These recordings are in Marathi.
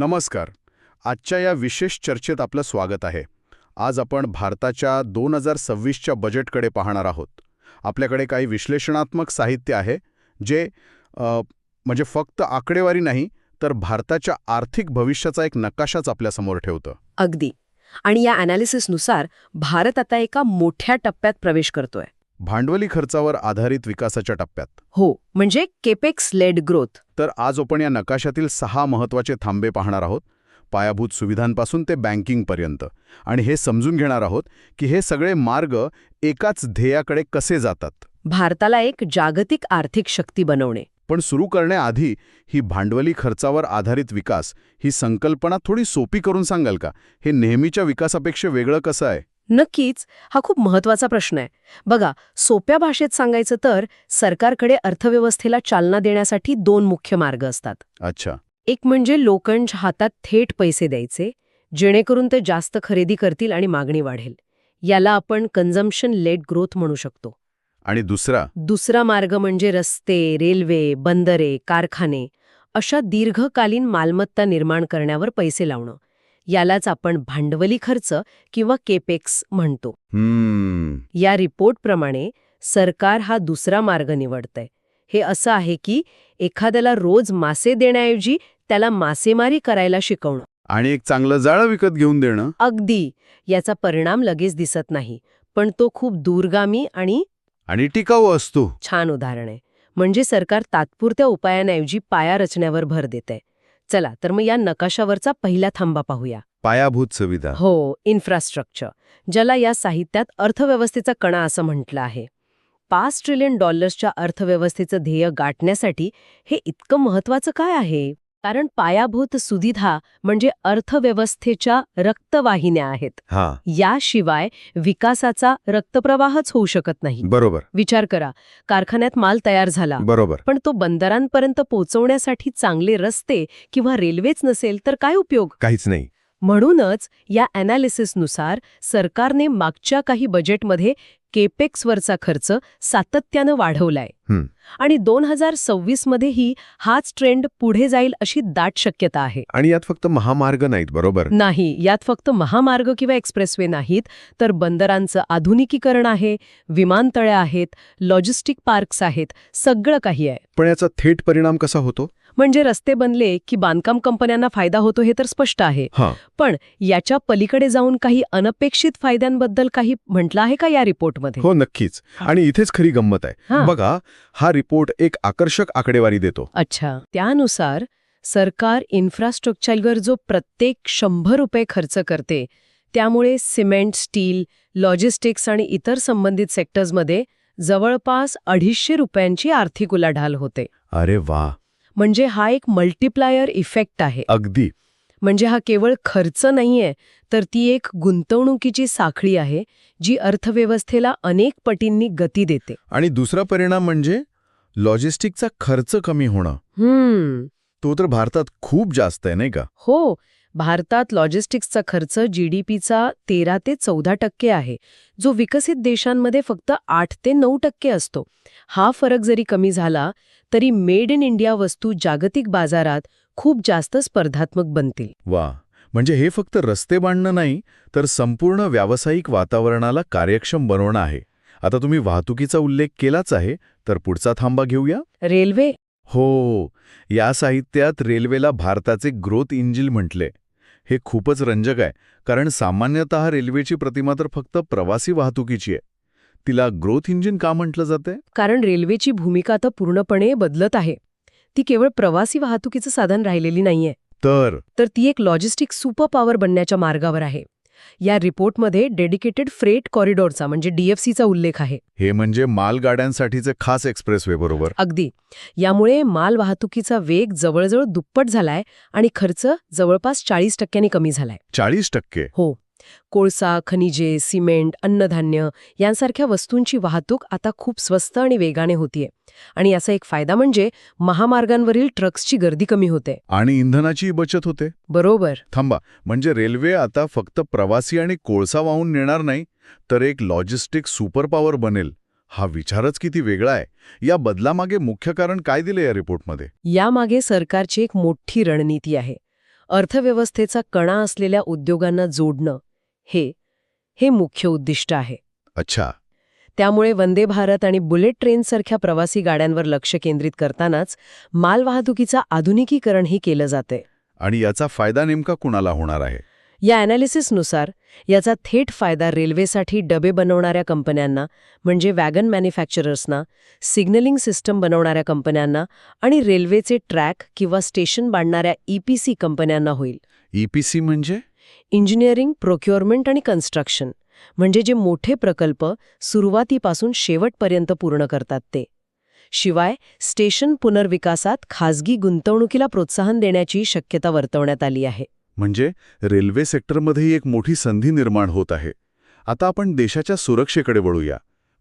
नमस्कार. आजच्या या विशेष चर्चेत आपलं स्वागत आहे. आज आपण भारताच्या दोन हजार सव्वीसच्या बजेटकडे पाहणार आहोत. आपल्याकडे काही विश्लेषणात्मक साहित्य आहे जे म्हणजे फक्त आकडेवारी नाही तर भारताच्या आर्थिक भविष्याचा एक नकाशाच आपल्यासमोर ठेवतं. अगदी. आणि या अनालिसिसनुसार भारत आता एका मोठ्या टप्प्यात प्रवेश करतोय. भांडवली खर्चावर आधारित विकासाच्या टप्प्यात. हो म्हणजे केपेक्स लेड ग्रोथ. तर आज आपण या नकाशातील सहा महत्त्वाचे थांबे पाहणार आहोत. पायाभूत सुविधांपासून ते बँकिंगपर्यंत आणि हे समजून घेणार आहोत की हे सगळे मार्ग एकाच ध्येयाकडे कसे जातात. भारताला एक जागतिक आर्थिक शक्ती बनवणे. पण सुरू करण्याआधी ही भांडवली खर्चावर आधारित विकास ही संकल्पना थोडी सोपी करून सांगाल का? हे नेहमीच्या विकासापेक्षा वेगळं कसं आहे? नक्कीच हा खूप महत्त्वाचा प्रश्न आहे. बघा सोप्या भाषेत सांगायचं तर सरकारकडे अर्थव्यवस्थेला चालना देण्यासाठी दोन मुख्य मार्ग असतात. अच्छा. एक म्हणजे लोकांच्या हातात थेट पैसे द्यायचे जेणेकरून ते जास्त खरेदी करतील आणि मागणी वाढेल. याला आपण कन्झम्पशन लेड ग्रोथ म्हणू शकतो. आणि दुसरा? दुसरा मार्ग म्हणजे रस्ते रेल्वे बंदरे कारखाने अशा दीर्घकालीन मालमत्ता निर्माण करण्यावर पैसे लावणं. यालाच आपण भांडवली खर्च किंवा केपेक्स म्हणतो. या रिपोर्टप्रमाणे सरकार हा दुसरा मार्ग निवडतंय. हे असं आहे की एखाद्याला रोज मासे देण्याऐवजी त्याला मासेमारी करायला शिकवणं. आणि एक चांगलं जाळं विकत घेऊन देणं? अगदी. याचा परिणाम लगेच दिसत नाही. पण तो खूप दूरगामी आणि आणि टिकाऊ असतो. छान उदाहरण आहे. म्हणजे सरकार तात्पुरत्या उपायांऐवजी पाया रचण्यावर भर देत चला तर मग या नकाशावरचा पहिला थांबा पाहूया. पायाभूत सुविधा. हो इन्फ्रास्ट्रक्चर ज्याला या साहित्यात अर्थव्यवस्थेचा कणा असं म्हटलं आहे. पाच ट्रिलियन डॉलर्सच्या अर्थव्यवस्थेचं ध्येय गाठण्यासाठी हे इतकं महत्वाचं काय आहे? कारण पायाभूत सुविधा म्हणजे अर्थव्यवस्थेच्या रक्तवाहिन्या आहेत. याशिवाय विकासाचा रक्तप्रवाहच होऊ शकत नाही. बरोबर. विचार करा कारखान्यात माल तयार झाला. बरोबर. पण तो बंदरांपर्यंत पोहोचवण्यासाठी चांगले रस्ते किंवा रेल्वेच नसेल तर काय उपयोग? काहीच नाही. म्हणूनच या अनालिसिसनुसार सरकारने मागच्या काही बजेटमध्ये केपेक्सवरचा खर्च सातत्यानं वाढवलाय. आणि दोन हजार सव्वीसमध्येही हाच ट्रेंड पुढे जाईल अशी दाट शक्यता आहे. आणि यात फक्त महामार्ग नाहीत बरोबर? नाही यात फक्त महामार्ग किंवा एक्सप्रेसवे नाहीत तर बंदरांचं आधुनिकीकरण आहे विमानतळे आहेत लॉजिस्टिक पार्क्स आहेत सगळं काही आहे. पण याचा थेट परिणाम कसा होतो? म्हणजे रस्ते बनले की बांधकाम कंपन्यांना फायदा होतो हे तर स्पष्ट आहे. पण याच्या पलीकडे जाऊन काही अनपेक्षित फायद्यांबद्दल काही म्हटलं आहे का या रिपोर्टमध्ये हो नक्कीच. आणि इथेच खरी गंमत आहे. बघा हा रिपोर्ट एक आकर्षक आकडेवारी देतो. अच्छा. त्यानुसार सरकार इन्फ्रास्ट्रक्चरवर जो प्रत्येक शंभर रुपये खर्च करते त्यामुळे सिमेंट स्टील लॉजिस्टिक्स आणि इतर संबंधित सेक्टर्समध्ये जवळपास अडीचशे रुपयांची आर्थिक उलाढाल होते. अरे वा. म्हणजे हा एक मल्टिप्लायर इफेक्ट आहे. अगदी. म्हणजे हा केवळ खर्च नाहीये तर ती एक गुंतवणुकीची साखळी आहे जी अर्थव्यवस्थेला अनेक पटींनी गती देते. आणि दुसरा परिणाम म्हणजे लॉजिस्टिकचा खर्च कमी होणं. हम्म. तो तर भारतात खूप जास्त आहे नाही का? हो भारतात लॉजिस्टिक्सचा खर्च जीडीपीचा तेरा ते चौदा टक्के आहे जो विकसित देशांमध्ये फक्त आठ ते नऊ टक्के असतो. हा फरक जरी कमी झाला तरी मेड इन इंडिया वस्तू जागतिक बाजारात खूप जास्त स्पर्धात्मक बनतील. वा म्हणजे हे फक्त रस्ते बांधणं नाही तर संपूर्ण व्यावसायिक वातावरणाला कार्यक्षम बनवणं आहे. आता तुम्ही वाहतुकीचा उल्लेख केलाच आहे तर पुढचा थांबा घेऊया? रेल्वे. हो या साहित्यात रेल्वेला भारताचे ग्रोथ इंजिन म्हटले. हे खूपच रंजक आहे कारण सामान्यतः रेल्वेची प्रतिमा तर फक्त प्रवासी वाहतुकीची आहे. तिला ग्रोथ इंजिन का म्हटलं जाते कारण रेल्वेची भूमिका आता पूर्णपणे बदलत आहे. ती केवळ प्रवासी वाहतुकीचं साधन राहिलेली नाहीये. तर? तर ती एक लॉजिस्टिक सुपर पॉवर बनण्याच्या मार्गावर आहे. या रिपोर्टमध्ये डेडिकेटेड फ्रेट कॉरिडॉरचा म्हणजे डीएफसीचा उल्लेख आहे. हे म्हणजे मालगाड्यांसाठीचे खास एक्सप्रेसवे बरोबर? अगदी. यामुळे माल वाहतुकीचा वेग जवळजवळ दुप्पट झालाय आणि खर्च जवळपास चाळीस टक्क्यांनी कमी झालाय. चाळीस टक्के? हो. कोळसा खनिजे सिमेंट अन्नधान्य यांसारख्या वस्तूंची वाहतूक आता खूप स्वस्त आणि वेगाने होतीये. आणि याचा एक फायदा म्हणजे महामार्गांवरील ट्रक्सची गर्दी कमी होते. आणि इंधनाची बचत होते. बरोबर. थांबा म्हणजे रेल्वे आता फक्त प्रवासी आणि कोळसा वाहून नेणार नाही तर एक लॉजिस्टिक सुपर पॉवर बनेल. हा विचारच किती वेगळा आहे. या बदलामागे मुख्य कारण काय दिले या रिपोर्टमध्ये? यामागे सरकारची एक मोठी रणनीती आहे. अर्थव्यवस्थेचा कणा असलेल्या उद्योगांना जोडणं हे हे मुख्य उद्दिष्ट आहे. अच्छा. त्यामुळे वंदे भारत आणि बुलेट ट्रेनसारख्या प्रवासी गाड्यांवर लक्ष केंद्रित करतानाच मालवाहतुकीचा आधुनिकीकरणही केलं जाते. आणि याचा फायदा नेमका कुणाला होणार आहे? या ॲनालिसिसनुसार याचा थेट फायदा रेल्वेसाठी डबे बनवणाऱ्या कंपन्यांना म्हणजे वॅगन मॅन्युफॅक्चरर्सना सिग्नलिंग सिस्टम बनवणाऱ्या कंपन्यांना आणि रेल्वेचे ट्रॅक किंवा स्टेशन बांधणाऱ्या ईपीसी कंपन्यांना होईल. ईपीसी म्हणजे? इंजिनिअरिंग प्रोक्युअरमेंट आणि कन्स्ट्रक्शन म्हणजे जे मोठे प्रकल्प सुरुवातीपासून शेवटपर्यंत पूर्ण करतात ते. शिवाय स्टेशन पुनर्विकासात खाजगी गुंतवणुकीला प्रोत्साहन देण्याची शक्यता वर्तवण्यात आली आहे. म्हणजे रेल्वे सेक्टरमध्येही एक मोठी संधी निर्माण होत आहे. आता आपण देशाच्या सुरक्षेकडे वळूया.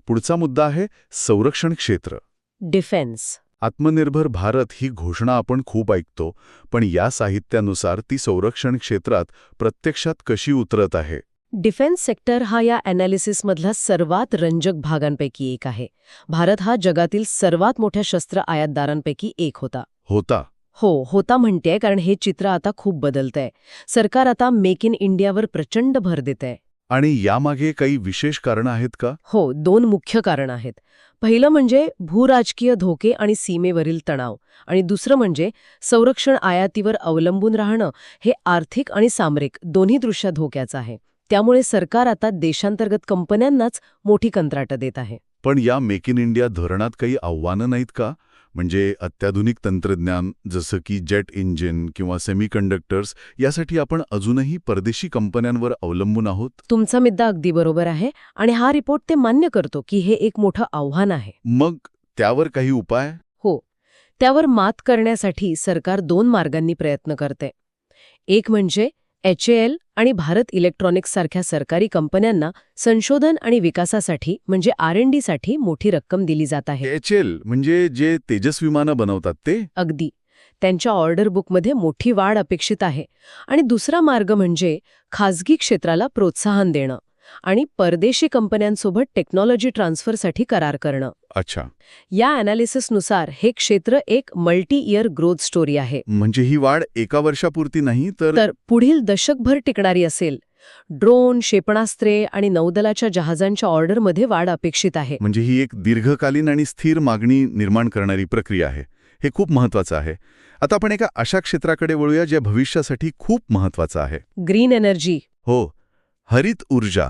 पुढचा मुद्दा आहे संरक्षण क्षेत्र. डिफेन्स. आत्मनिर्भर भारत ही घोषणा आपण खूप ऐकतो पण या साहित्यानुसार ती संरक्षण क्षेत्रात प्रत्यक्षात कशी उतरत आहे? डिफेन्स सेक्टर हा या ॲनालिसिसमधला सर्वात रंजक भागांपैकी एक आहे. भारत हा जगातील सर्वात मोठ्या शस्त्र आयातदारांपैकी एक होता. होता. हो होता म्हणतेय कारण हे चित्र आता खूप बदलतंय. सरकार आता मेक इन इंडियावर प्रचंड भर देतंय. आणि यामागे काही विशेष कारणं आहेत का? हो दोन मुख्य कारण आहेत. पहिलं म्हणजे भूराजकीय धोके आणि सीमेवरील तणाव आणि दुसरं म्हणजे संरक्षण आयातीवर अवलंबून राहणं हे आर्थिक आणि सामरिक दोन्ही दृष्ट्या धोक्याचं आहे. त्यामुळे सरकार आता देशांतर्गत कंपन्यांनाच मोठी कंत्राटं देत आहे. पण या मेक इन इंडिया धोरणात काही आव्हानं नाहीत का? म्हणजे अत्याधुनिक तंत्रज्ञान जसं की जेट इंजिन किंवा सेमीकंडक्टर्स यासाठी आपण अजूनही परदेशी कंपन्यांवर अवलंबून आहोत? तुमचा मुद्दा अगदी बरोबर आहे आणि हा रिपोर्ट ते मान्य करतो की हे एक मोठं आव्हान आहे. मग त्यावर काही उपाय? हो. त्यावर मात करण्यासाठी सरकार दोन मार्गांनी प्रयत्न करते. एक म्हणजे एच आणि भारत इलेक्ट्रॉनिक्स सारख्या सरकारी कंपन्यांना संशोधन आणि विकासासाठी म्हणजे आर एन डीसाठी मोठी रक्कम दिली जात आहे. एच एल म्हणजे जे तेजस विमानं बनवतात ते? अगदी. त्यांच्या ऑर्डर बुकमध्ये मोठी वाढ अपेक्षित आहे. आणि दुसरा मार्ग म्हणजे खाजगी क्षेत्राला प्रोत्साहन देणं. आणि परदेशी कंपन्यांसोबत टेक्नॉलॉजी ट्रान्सफरसाठी करार करणं. अच्छा. या ॲनालिसिसनुसार हे क्षेत्र एक मल्टी इयर ग्रोथ स्टोरी आहे. म्हणजे ही वाढ एका वर्षापुरती नाही तर तर पुढील दशकभर टिकणारी असेल. ड्रोन क्षेपणास्त्रे आणि नौदलाच्या जहाजांच्या ऑर्डरमध्ये वाढ अपेक्षित आहे. म्हणजे ही एक दीर्घकालीन आणि स्थिर मागणी निर्माण करणारी प्रक्रिया आहे. हे खूप महत्वाचं आहे. आता आपण एका अशा क्षेत्राकडे वळूया जे भविष्यासाठी खूप महत्वाचं आहे. Green energy. हो. हरित ऊर्जा.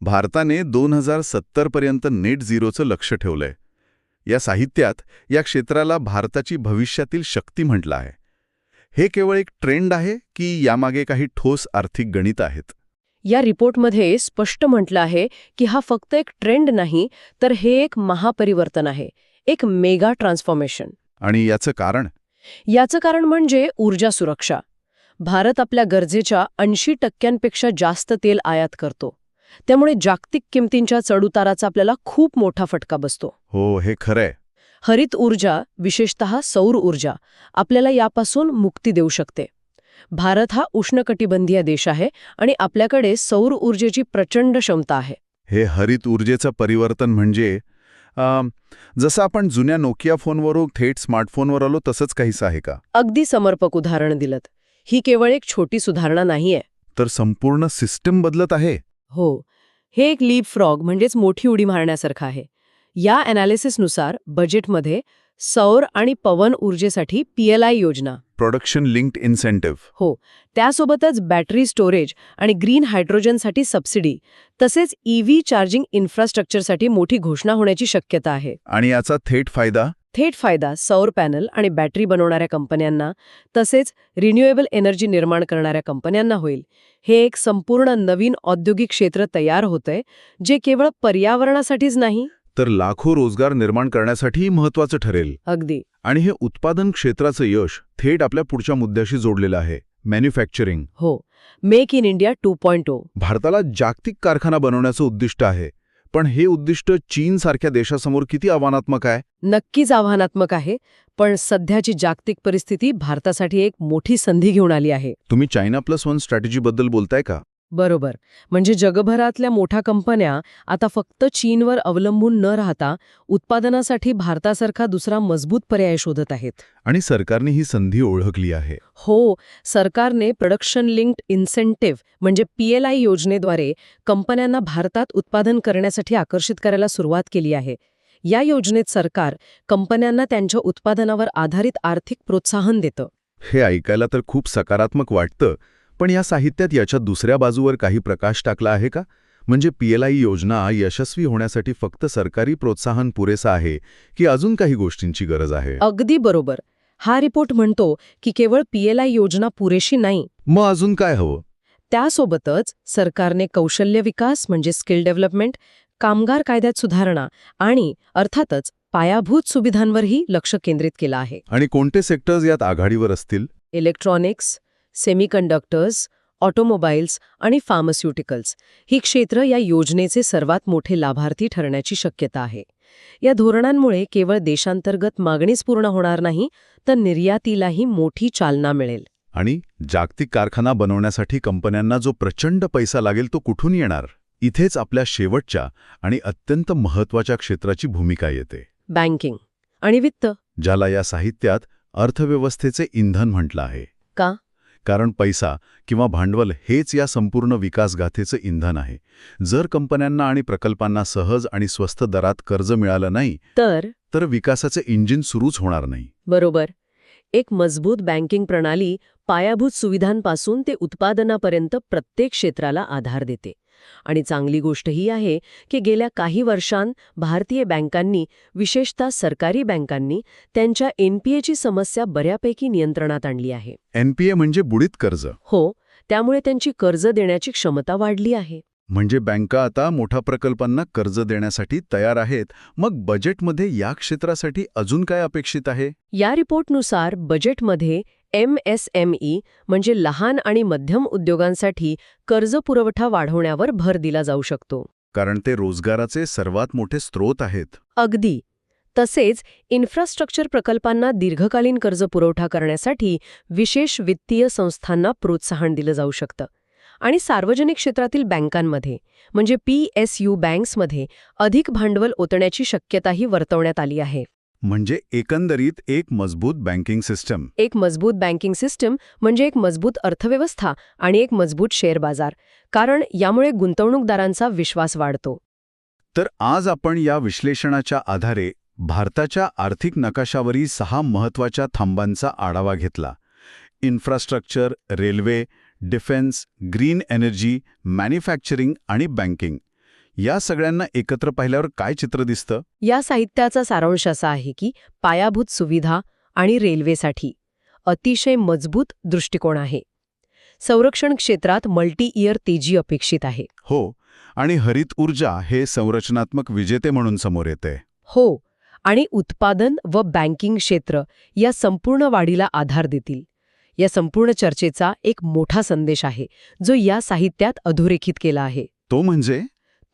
भारताने दोन हजार सत्तरपर्यंत नेट झिरोचं लक्ष ठेवलंय. या साहित्यात या क्षेत्राला भारताची भविष्यातील शक्ती म्हटलं आहे. हे केवळ एक ट्रेंड आहे की यामागे काही ठोस आर्थिक गणित आहेत? या रिपोर्टमध्ये स्पष्ट म्हटलं आहे की हा फक्त एक ट्रेंड नाही तर हे एक महापरिवर्तन आहे एक मेगा ट्रान्सफॉर्मेशन. आणि याचं कारण? याचं कारण म्हणजे ऊर्जा सुरक्षा. भारत आपल्या गरजेच्या ऐंशी टक्क्यांपेक्षा जास्त तेल आयात करतो. त्यामुळे जागतिक किमतींच्या चढउताराचा आपल्याला खूप मोठा फटका बसतो. हो हे खरंय. हरित ऊर्जा विशेषतः सौर ऊर्जा आपल्याला यापासून मुक्ती देऊ शकते. भारत हा उष्णकटिबंधीय देश आहे आणि आपल्याकडे सौर ऊर्जेची प्रचंड क्षमता आहे. हे हरित ऊर्जेचं परिवर्तन म्हणजे जसं आपण जुन्या नोकिया फोनवरून थेट स्मार्टफोनवर आलो तसंच काहीसं आहे का? अगदी समर्पक उदाहरण दिलं ही केवळ एक छोटी सुधारणा नाहीये. तर संपूर्ण सिस्टम बदलत आहे. हो. हे एक लीप फ्रॉग म्हणजेच मोठी उडी मारण्यासारखं आहे. या ॲनालिसिसनुसार बजेटमध्ये सौर आणि पवन ऊर्जेसाठी पीएलआय योजना. प्रोडक्शन लिंक्ड इन्सेंटिव्ह हो. त्यासोबतच बॅटरी स्टोरेज आणि ग्रीन हायड्रोजनसाठी सबसिडी तसेच ईव्ही चार्जिंग इन्फ्रास्ट्रक्चरसाठी मोठी घोषणा होण्याची शक्यता आहे. आणि याचा थेट फायदा? थेट फायदा सौर पॅनल आणि बॅटरी बनवणाऱ्या कंपन्यांना तसेच रिन्युएबल एनर्जी निर्माण करणाऱ्या कंपन्यांना होईल. हे एक संपूर्ण नवीन औद्योगिक क्षेत्र तयार होतंय जे केवळ पर्यावरणासाठीच नाही. तर लाखो रोजगार निर्माण करण्यासाठीही महत्वाचं ठरेल. अगदी. आणि हे उत्पादन क्षेत्राचं यश थेट आपल्या पुढच्या मुद्द्याशी जोडलेलं आहे. मॅन्युफॅक्चरिंग. हो. Make in India two point O. भारताला जागतिक कारखाना बनवण्याचं उद्दिष्ट आहे. पण हे उद्दिष्ट चीनसारख्या देशासमोर किती आव्हानात्मक आहे? नक्कीच आव्हानात्मक आहे पण सध्याची जागतिक परिस्थिती भारतासाठी एक मोठी संधी घेऊन आली आहे. तुम्ही चायना प्लस वन स्ट्रॅटेजीबद्दल बोलताय का? बरोबर. म्हणजे जगभरातल्या मोठ्या कंपन्या आता फक्त चीनवर अवलंबून न राहता उत्पादनासाठी भारतासारखा दुसरा मजबूत पर्याय शोधत आहेत. आणि सरकारने ही संधी ओळखली आहे. हो सरकारने प्रोडक्शन लिंक्ड इन्सेंटिव्ह म्हणजे पीएलआय योजनेद्वारे कंपन्यांना भारतात उत्पादन करण्यासाठी आकर्षित करायला सुरुवात केली आहे. या योजनेत सरकार कंपन्यांना त्यांच्या उत्पादनावर आधारित आर्थिक प्रोत्साहन देतं. हे ऐकायला तर खूप सकारात्मक वाटतं पण या साहित्यात याच्या दुसऱ्या बाजूवर काही प्रकाश टाकला आहे का? म्हणजे पीएलआय योजना यशस्वी होण्यासाठी फक्त सरकारी प्रोत्साहन पुरेसं आहे की अजून काही गोष्टींची गरज आहे? अगदी बरोबर. हा रिपोर्ट म्हणतो की केवळ पीएलआय योजना पुरेशी नाही. मग अजून काय हवं? त्यासोबतच सरकारने कौशल्य विकास म्हणजे स्किल डेव्हलपमेंट कामगार कायद्यात सुधारणा आणि अर्थातच पायाभूत सुविधांवरही लक्ष केंद्रित केलं आहे. आणि कोणते सेक्टर्स यात आघाडीवर असतील? इलेक्ट्रॉनिक्स सेमीकंडक्टर्स ऑटोमोबाईल्स आणि फार्मास्युटिकल्स ही क्षेत्र या योजनेचे सर्वात मोठे लाभार्थी ठरण्याची शक्यता आहे. या धोरणांमुळे केवळ देशांतर्गत मागणीच पूर्ण होणार नाही तर निर्यातीलाही मोठी चालना मिळेल. आणि जागतिक कारखाना बनवण्यासाठी कंपन्यांना जो प्रचंड पैसा लागेल तो कुठून येणार? इथेच आपल्या शेवटच्या आणि अत्यंत महत्त्वाच्या क्षेत्राची भूमिका येते. बँकिंग. आणि वित्त. ज्याला या साहित्यात अर्थव्यवस्थेचे इंधन म्हटलं आहे. का? कारण पैसा किंवा भांडवल हेच या संपूर्ण विकासगाथेचं इंधन आहे. जर कंपन्यांना आणि प्रकल्पांना सहज आणि स्वस्त दरात कर्ज मिळालं नाही तर? तर विकासाचे इंजिन सुरूच होणार नाही. बरोबर. एक मजबूत बँकिंग प्रणाली पायाभूत सुविधांपासून ते उत्पादनापर्यंत प्रत्येक क्षेत्राला आधार देते. आणि चांगली गोष्ट ही आहे की गेल्या काही वर्षांत भारतीय बँकांनी विशेषतः सरकारी बँकांनी त्यांच्या एनपीएची समस्या बऱ्यापैकी नियंत्रणात आणली आहे. एनपीए म्हणजे बुडीत कर्ज. हो त्यामुळे त्यांची कर्ज देण्याची क्षमता वाढली आहे. म्हणजे बँका आता मोठ्या प्रकल्पांना कर्ज देण्यासाठी तयार आहेत मग बजेटमध्ये या क्षेत्रासाठी अजून काय अपेक्षित आहे? या रिपोर्टनुसार बजेटमध्ये एमएसएमई म्हणजे लहान आणि मध्यम उद्योगांसाठी कर्ज पुरवठा वाढवण्यावर भर दिला जाऊ शकतो. कारण ते रोजगाराचे सर्वात मोठे स्रोत आहेत. अगदी. तसेच इन्फ्रास्ट्रक्चर प्रकल्पांना दीर्घकालीन कर्ज पुरवठा करण्यासाठी विशेष वित्तीय संस्थांना प्रोत्साहन दिलं जाऊ शकतं. आणि सार्वजनिक क्षेत्रातील बँकांमध्ये म्हणजे पी एस यू बँक्समध्ये अधिक भांडवल ओतण्याची शक्यताही वर्तवण्यात आली आहे. म्हणजे एकंदरीत एक मजबूत बँकिंग सिस्टम. एक मजबूत बँकिंग सिस्टम म्हणजे एक मजबूत अर्थव्यवस्था आणि एक मजबूत शेअर बाजार कारण यामुळे गुंतवणूकदारांचा विश्वास वाढतो. तर आज आपण या विश्लेषणाच्या आधारे भारताच्या आर्थिक नकाशावरील सहा महत्त्वाच्या थांबांचा आढावा घेतला. Infrastructure railway defence green energy manufacturing आणि बँकिंग. या सगळ्यांना एकत्र पाहिल्यावर काय चित्र दिसतं? या साहित्याचा सारांश असा आहे की पायाभूत सुविधा आणि रेल्वेसाठी अतिशय मजबूत दृष्टिकोन आहे. संरक्षण क्षेत्रात मल्टी इयर तेजी अपेक्षित आहे. हो आणि हरित ऊर्जा हे संरचनात्मक विजेते म्हणून समोर येते. हो आणि उत्पादन व बँकिंग क्षेत्र या संपूर्ण वाढीला आधार देतील. या संपूर्ण चर्चेचा एक मोठा संदेश आहे जो या साहित्यात अधोरेखित केला आहे. तो म्हणजे?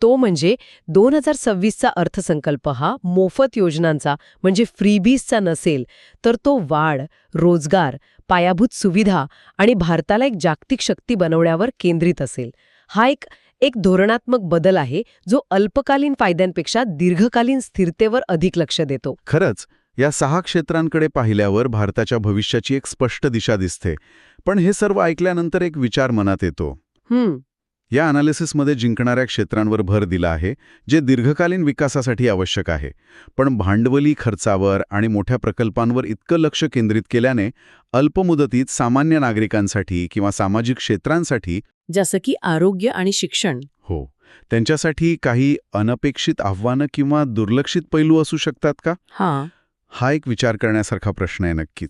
तो म्हणजे दोन हजार सव्वीसचा अर्थसंकल्प हा मोफत योजनांचा म्हणजे फ्रीबीजचा नसेल तर तो वाढ रोजगार पायाभूत सुविधा आणि भारताला एक जागतिक शक्ती बनवण्यावर केंद्रित असेल. हा एक एक धोरणात्मक बदल आहे जो अल्पकालीन फायद्यांपेक्षा दीर्घकालीन स्थिरतेवर अधिक लक्ष देतो. खरंच या सहा क्षेत्रांकडे पाहिल्यावर भारताच्या भविष्याची एक स्पष्ट दिशा दिसते पण हे सर्व ऐकल्यानंतर एक विचार मनात येतो. हम्म. या अनालिसिसमध्ये जिंकणाऱ्या क्षेत्रांवर भर दिला आहे जे दीर्घकालीन विकासासाठी आवश्यक आहे. पण भांडवली खर्चावर आणि मोठ्या प्रकल्पांवर इतकं लक्ष केंद्रित केल्याने अल्पमुदतीत सामान्य नागरिकांसाठी किंवा सामाजिक क्षेत्रांसाठी जसं की आरोग्य आणि शिक्षण. हो. त्यांच्यासाठी काही अनपेक्षित आव्हानं किंवा दुर्लक्षित पैलू असू शकतात का? हां. हा एक विचार करण्यासारखा प्रश्न आहे नक्कीच.